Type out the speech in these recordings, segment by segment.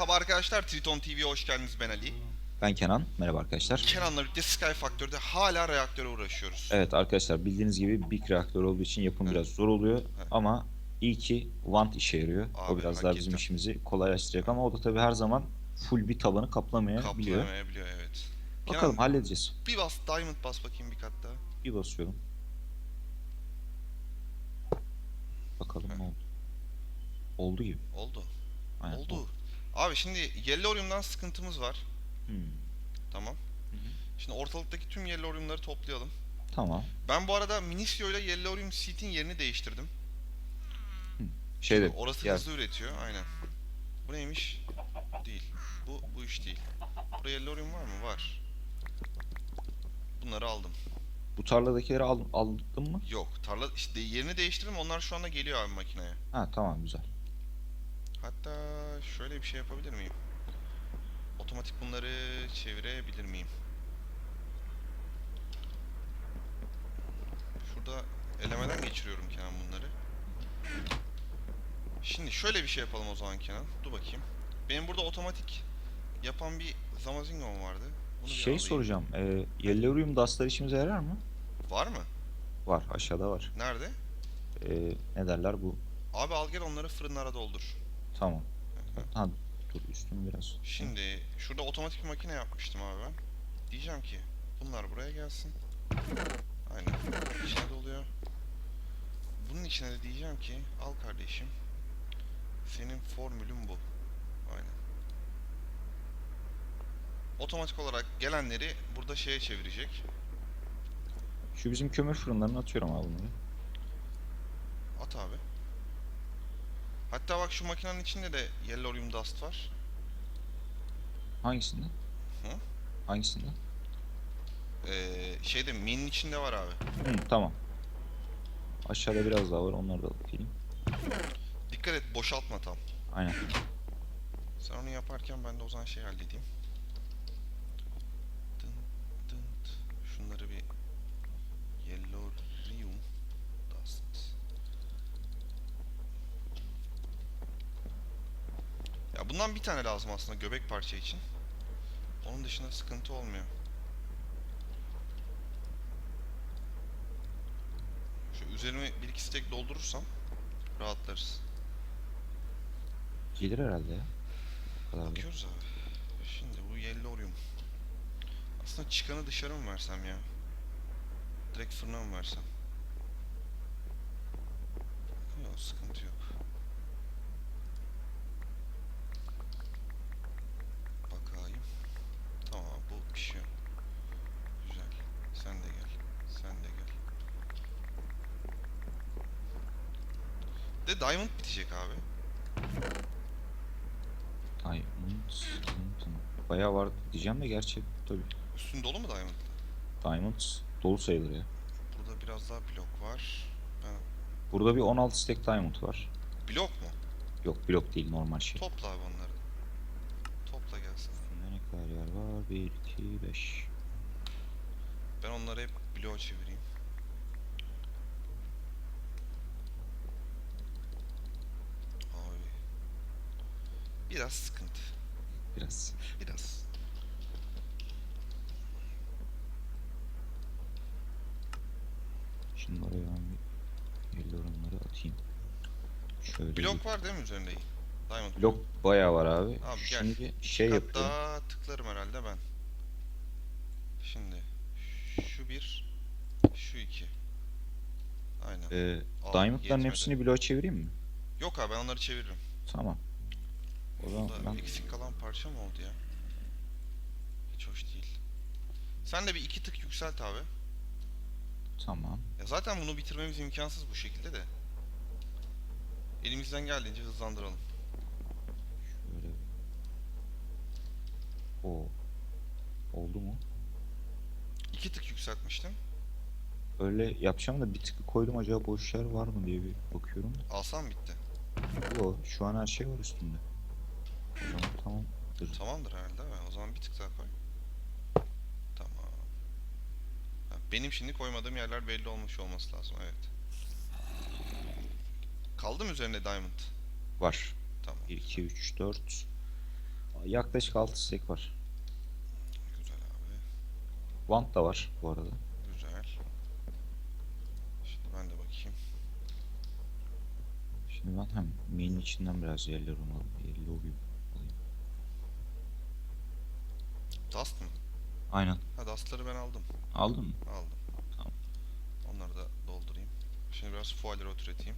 Merhaba arkadaşlar, Triton TV'ye hoş geldiniz. Ben Ali. Ben Kenan. Merhaba arkadaşlar. Kenan'la birlikte Sky Factory'de hala reaktöre uğraşıyoruz. Evet arkadaşlar bildiğiniz gibi Big reaktör olduğu için yapım Evet. biraz zor oluyor. Evet. Ama iyi ki Want işe yarıyor. Abi, o biraz daha bizim işimizi kolaylaştıracak ama o da tabii her zaman full bir tabanı kaplamayabiliyor. Kaplamayabiliyor evet. Bakalım Kenan, halledeceğiz. bir bas, Diamond bas bakayım bir kat daha. Bir basıyorum. Bakalım Heh. ne oldu. Oldu gibi. Oldu. Aynen, Oldu. Abi şimdi Yellorium'dan sıkıntımız var. Hmm, Tamam. Hı hı. Şimdi ortalıktaki tüm Yellorium'ları toplayalım. Tamam. Ben bu arada Minisio ile Yellorium Seat'in yerini değiştirdim. Şeyde Orası ya, hızlı üretiyor, aynen. Bu neymiş? Değil. Bu bu iş değil. Burada Yellorium var mı? Var. Bunları aldım. bu tarladakileri al, aldın mı? Yok, tarla işte yerini değiştirdim. Onlar şu anda geliyor abi makineye. Ha tamam güzel. Hatta şöyle bir şey yapabilir miyim? Otomatik bunları çevirebilir miyim? Şurada elemeden geçiriyorum Kenan bunları. Şimdi şöyle bir şey yapalım o zaman Kenan. Dur bakayım. Benim burada otomatik yapan bir Zamazingo'm vardı. Bunu bir Şey alayım. soracağım. E, Yellorium dustlar işimize yarar mı? Var mı? Var aşağıda var. Nerede? E, ne derler bu? Abi al gel onları fırınlara doldur. Tamam. Ha dur üstümü biraz. Şimdi şurada otomatik bir makine yapmıştım abi ben. Diyeceğim ki bunlar buraya gelsin. Aynen. İçine doluyor. Bunun içine de diyeceğim ki al kardeşim. Senin formülün bu. Aynen. Otomatik olarak gelenleri burada şeye çevirecek. Şu bizim kömür fırınlarını atıyorum abi bunları. At abi. Hatta bak şu makinenin içinde de Yellorium Dust var. Hangisinde? Hı? Hangisinde? Ee, şeyde minin içinde var abi. Hı, tamam. Aşağıda biraz daha var onları da geleyim. Dikkat et boşaltma tam. Aynen. Sen onu yaparken ben de o zaman şey halledeyim. Dın dın t. Şunları bir Yellorium Dust. Ya bundan bir tane lazım aslında göbek parça için. Onun dışında sıkıntı olmuyor. Şu üzerime bir iki stek doldurursam rahatlarız. Gelir herhalde ya. Bu kadar da. Bakıyoruz abi. Şimdi bu Yellorium. Aslında çıkanı dışarı mı versem ya? Direkt fırına mı versem? Yok sıkıntı yok. Bakayım. Tamam bu pişiyor. Güzel. Sen de gel. Sen de gel. De Diamond bitecek abi. Diamond, Diamond. Bayağı var diyeceğim de gerçi tabii. Üstün dolu mu Diamond? Diamond dolu sayılır ya. Burada biraz daha blok var. Ben... Burada bir 16 stack diamond var. Blok mu? Yok blok değil normal şey. Topla abi onları. Topla gelsin. Üstünde ne kadar yer var? 1, 2, 5. Ben onları hep bloğa çevireyim. Abi. Biraz sıkıntı. Biraz. Biraz. Şimdi oraya ben bir yellorumları atayım. Şöyle bir- Blok var değil mi üzerinde? Diamond Blok bayağı var abi. Abi gel. Şimdi şey Kat yapıyorum. daha tıklarım herhalde ben. Şimdi şu bir, şu iki. Aynen. Ee, Diamond'ların yetmedi. hepsini bloğa çevireyim mi? Yok abi ben onları çeviririm. Tamam. O zaman Burada ben eksik kalan parça mı oldu ya? Hiç hoş değil. Sen de bir iki tık yükselt abi. tamam. Ya zaten bunu bitirmemiz imkansız bu şekilde de. Elimizden geldiğince hızlandıralım. Şöyle. O. Oldu mu? İki tık yükseltmiştim. Öyle yapacağım da bir tık koydum acaba boş yer var mı diye bir bakıyorum. Alsam bitti. Yo şu an her şey var üstünde. Tamam. Tamamdır herhalde değil mi? O zaman bir tık daha koy. Tamam. Ha, benim şimdi koymadığım yerler belli olmuş olması lazım evet. Kaldı mı üzerinde diamond? Var. Tamam. 1, 2, 3, 4, Yaklaşık 6 stack var. Güzel abi. Want da var bu arada. Güzel. Şimdi ben de bakayım. Şimdi ben hem minin içinden biraz yerler umalım. Yerli oluyor. alayım. Dust mı? Aynen. Ha Dust'ları ben aldım. Aldın mı? Aldım. Tamam. Onları da doldurayım. Şimdi biraz fualler oturatayım.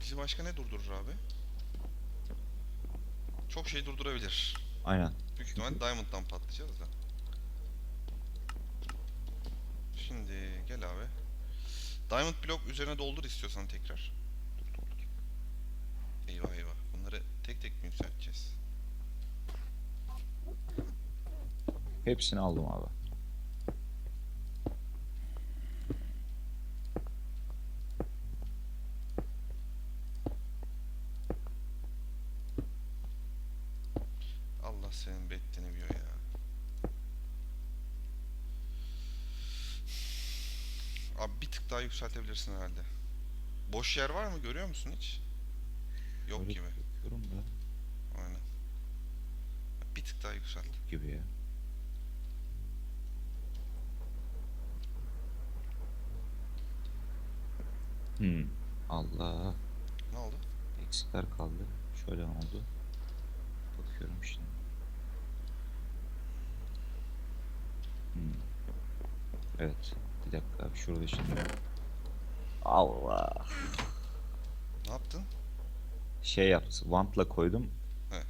Bizi başka ne durdurur abi? Çok şey durdurabilir. Aynen. Büyük ihtimal Diamond'dan patlayacağız da. Şimdi gel abi. Diamond blok üzerine doldur istiyorsan tekrar. Eyvah eyvah. Bunları tek tek mi yükselteceğiz? Hepsini aldım abi. Allah senin bettini biliyor ya. Abi bir tık daha yükseltebilirsin herhalde. Boş yer var mı görüyor musun hiç? Yok Öyle gibi. Bakıyorum da Aynen. Bir tık daha yükselt. gibi ya. Hmm. Allah. Ne oldu? Eksikler kaldı. Şöyle oldu. Bakıyorum şimdi. Hmm. Evet. Bir dakika abi şurada şimdi. Allah. Ne yaptın? Şey yaptı. Want'la koydum. He.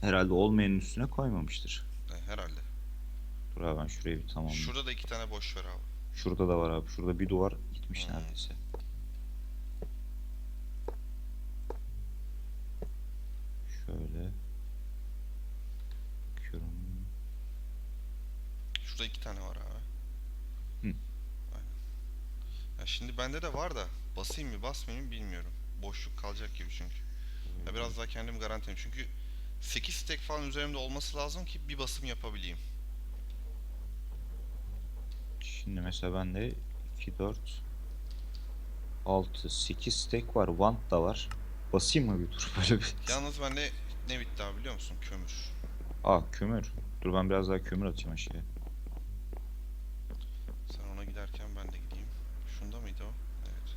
Herhalde olmayanın üstüne koymamıştır. E, herhalde. Dur abi ben şurayı bir tamamlayayım. Şurada da iki tane boş ver abi. Şurada da var abi. Şurada bir duvar gitmiş Hmm. neredeyse. Şöyle. Bakıyorum. Şurada iki tane var abi. Hı. Aynen. Ya şimdi bende de var da basayım mı basmayayım mı bilmiyorum. Boşluk kalacak gibi çünkü. Ya biraz daha kendimi garantileyim. Çünkü 8 stack falan üzerimde olması lazım ki bir basım yapabileyim. Şimdi mesela bende 2, 4, 6, 8 stack var. Want da var. Basayım mı bir tur böyle bir? Yalnız bende ne bitti abi biliyor musun? Kömür. Aa kömür. Dur ben biraz daha kömür atayım aşağıya. Sen ona giderken ben de gideyim. Şunda mıydı o? Evet.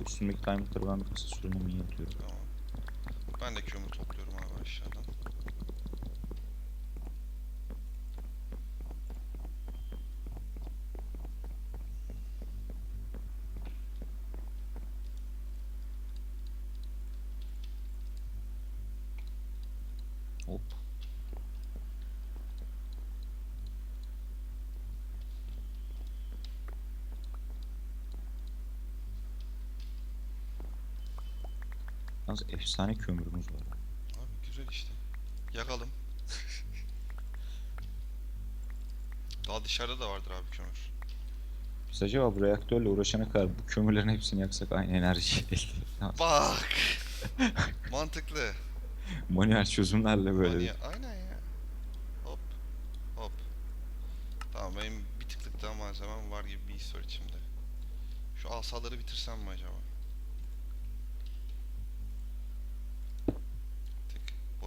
Ee, üstümdeki diamondları ben bir kısa mini atıyorum. Tamam. Ben de kömür topluyorum abi aşağıdan. Hop. Yalnız efsane kömürümüz var. Abi güzel işte. Yakalım. Daha dışarıda da vardır abi kömür. Biz acaba bu reaktörle uğraşana kadar bu kömürlerin hepsini yaksak aynı enerji elde. Bak. Mantıklı. Manuel çözümlerle böyle. Manya- Aynen ya. Hop. Hop. Tamam benim bir tıklık daha malzemem var gibi bir his var içimde. Şu asaları bitirsem mi acaba?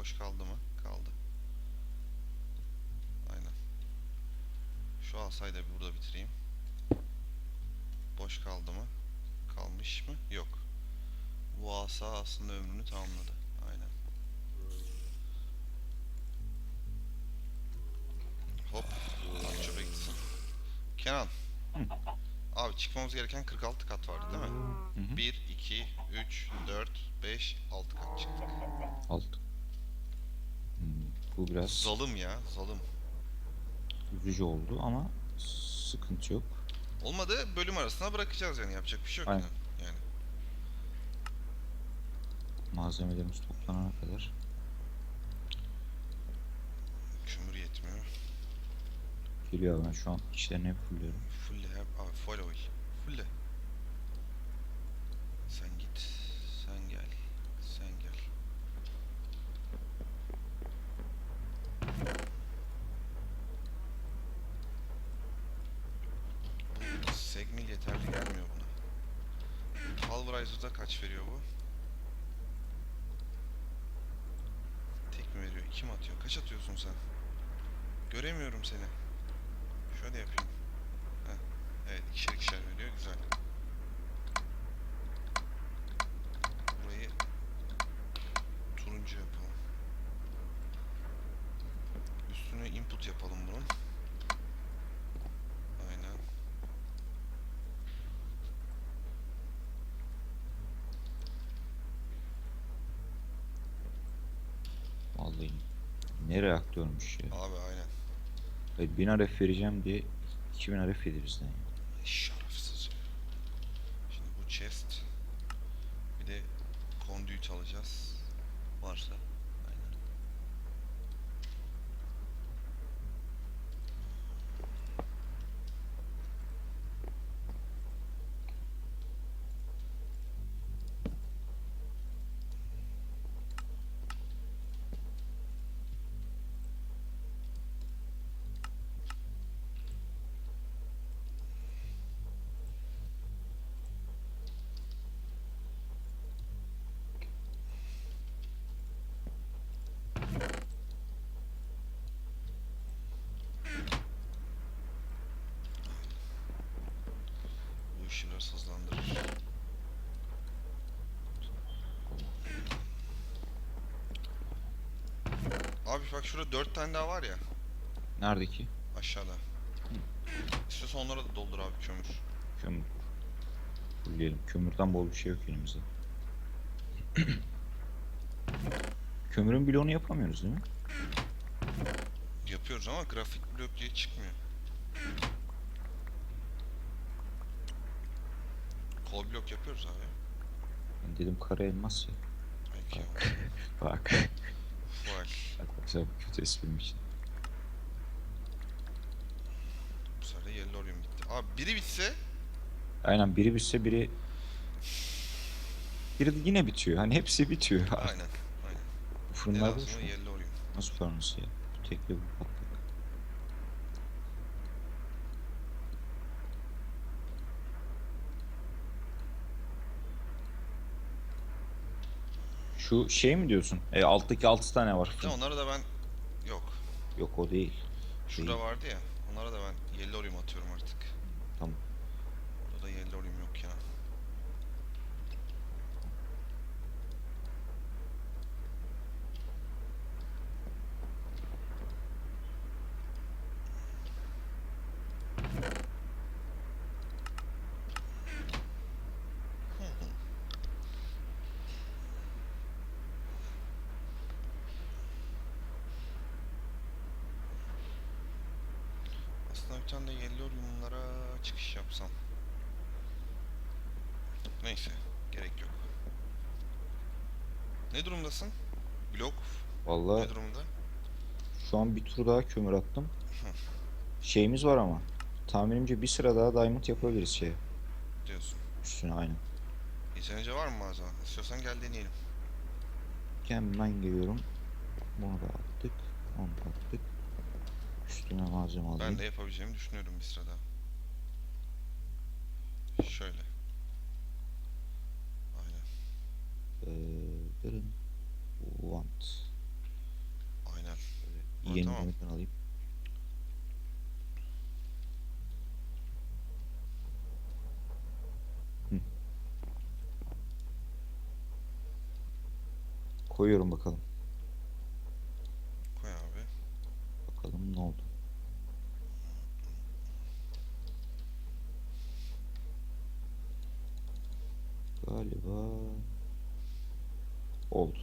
boş kaldı mı? Kaldı. Aynen. Şu alsaydı burada bitireyim. Boş kaldı mı? Kalmış mı? Yok. Bu asa aslında ömrünü tamamladı. Aynen. Hop. Çöpe gitsin. Kenan. Abi çıkmamız gereken 46 kat vardı değil mi? Hı hı. 1, 2, 3, 4, 5, 6 kat çıktık. 6 bu biraz Zalım ya, zalım. üzücü oldu ama sıkıntı yok. Olmadı bölüm arasına bırakacağız yani yapacak bir şey yok Aynen. yani. Malzemelerimiz toplanana kadar. Kömür yetmiyor. Geliyor ben şu an içlerini hep fulluyorum. Fulle yap. Abi full oil. Fulle. Sen git. Sen gel. Sen gel. Bu segmil yeterli gelmiyor buna. Pulverizer'da kaç veriyor bu? mi veriyor? 2 mi atıyor? Kaç atıyorsun sen? Göremiyorum seni. Şöyle yapayım. Heh. Evet ikişer ikişer veriyor. Güzel. Burayı turuncu yapalım. Üstüne input yapalım bunun. Aynen. Vallahi ne reaktörmüş ya. Abi aynen. Evet, 1000 RF vereceğim diye 2000 RF yedi bizden ya. Şimdi bu chest. Bir de conduit alacağız. Varsa. Aynen. Bu işi biraz hızlandırır. Abi bak şurada dört tane daha var ya Nerede ki? aşağıda. İstiyorsan onlara da doldur abi kömür. Kömür. Fulleyelim. Kömürden bol bir şey yok elimizde. Kömürün bloğunu yapamıyoruz değil mi? Yapıyoruz ama grafik blok diye çıkmıyor. Kol blok yapıyoruz abi. Ben dedim kara elmas ya. Belki Bak. Fual. Bak bak sen kötü esprim için. Bu sefer de Yellorium gitti. Abi biri bitse Aynen biri bitse biri biri de yine bitiyor. Hani hepsi bitiyor. aynen. Aynen. En Fırınlar boş azından mu? Yellorium. Nasıl fırınız ya? Bu tekli bu Şu şey mi diyorsun? E alttaki 6 tane var fırın. onlara da ben yok. Yok o değil. Şurada Değil. vardı ya. Onlara da ben Yellorium atıyorum artık. Tamam. Orada da Yellorium yok ya. Aslında bir tane de çıkış yapsam. Neyse, gerek yok. Ne durumdasın? Blok Vallahi ne durumda? şu an bir tur daha kömür attım. Şeyimiz var ama. Tahminimce bir sıra daha diamond yapabiliriz şeye. Diyorsun. Üstüne aynen. Yeterince var mı malzeme? İstiyorsan gel deneyelim. Hemen geliyorum. Bunu da attık. Onu da attık. Üstüne malzeme alayım. Ben de yapabileceğimi düşünüyorum bir sırada. Şöyle. Aynen. Ee. Want. Aynen. Yeni tamam. demirden alayım. Hı. Koyuyorum bakalım. Koy abi. Bakalım ne oldu. Galiba oldu.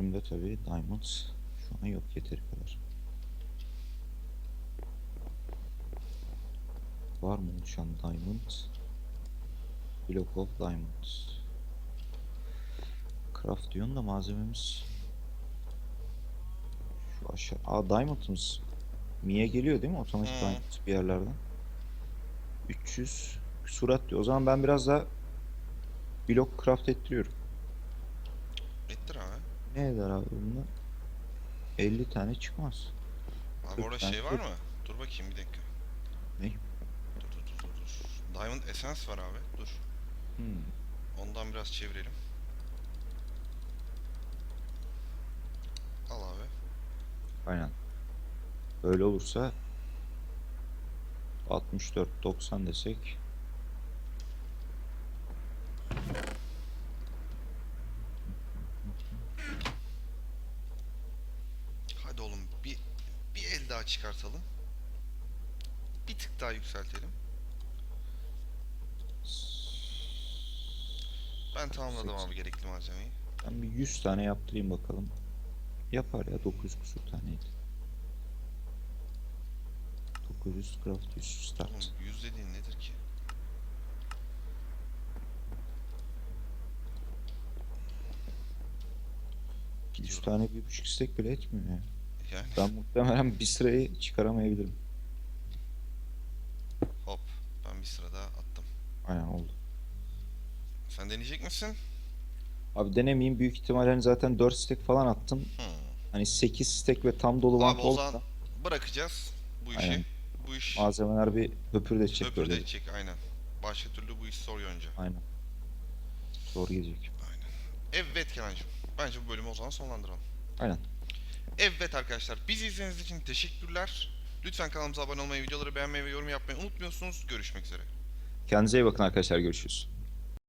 Üstümde tabii diamond şu an yok yeteri kadar. Var mı şu an diamond? Block of diamond. Craft diyorsun da malzememiz şu aşağı. Aa diamond'ımız Mi'ye geliyor değil mi? Otomatik Hmm. diamond bir yerlerden. 300 surat diyor. O zaman ben biraz daha blok craft ettiriyorum. Abi. Ne eder abi bunda? 50 tane çıkmaz. Abi orada şey var mı? Dur bakayım bir dakika. Ne? Dur dur dur dur dur. Diamond Essence var abi. Dur. Hmm. Ondan biraz çevirelim. Aynen. Öyle olursa 64 90 desek Hadi oğlum bir bir el daha çıkartalım. Bir tık daha yükseltelim. Ben tamamladım abi gerekli malzemeyi. ben bir 100 tane yaptırayım bakalım. Yapar ya 900 kusur taneydi. 900 craft 100 start. Oğlum yüz dediğin nedir ki? Gidiyorum. tane bir buçuk istek bile etmiyor ya. Yani Ben muhtemelen bir sırayı çıkaramayabilirim. hop ben bir sıra daha attım. Aynen oldu. Sen deneyecek misin? Abi denemeyeyim büyük ihtimalle hani zaten 4 stack falan attım. Hmm. Hani 8 stack ve tam dolu Abi o zaman bırakacağız bu işi. Aynen. Bu iş malzemeler bir höpürdetecek böyle. öpürdetecek aynen. Başka türlü bu iş zor yönce. Aynen. Zor gelecek. Evet Kenancığım. Bence bu bölümü o zaman sonlandıralım. Aynen. Evet arkadaşlar bizi izlediğiniz için teşekkürler. Lütfen kanalımıza abone olmayı, videoları beğenmeyi ve yorum yapmayı unutmuyorsunuz. Görüşmek üzere. Kendinize iyi bakın arkadaşlar. Görüşürüz.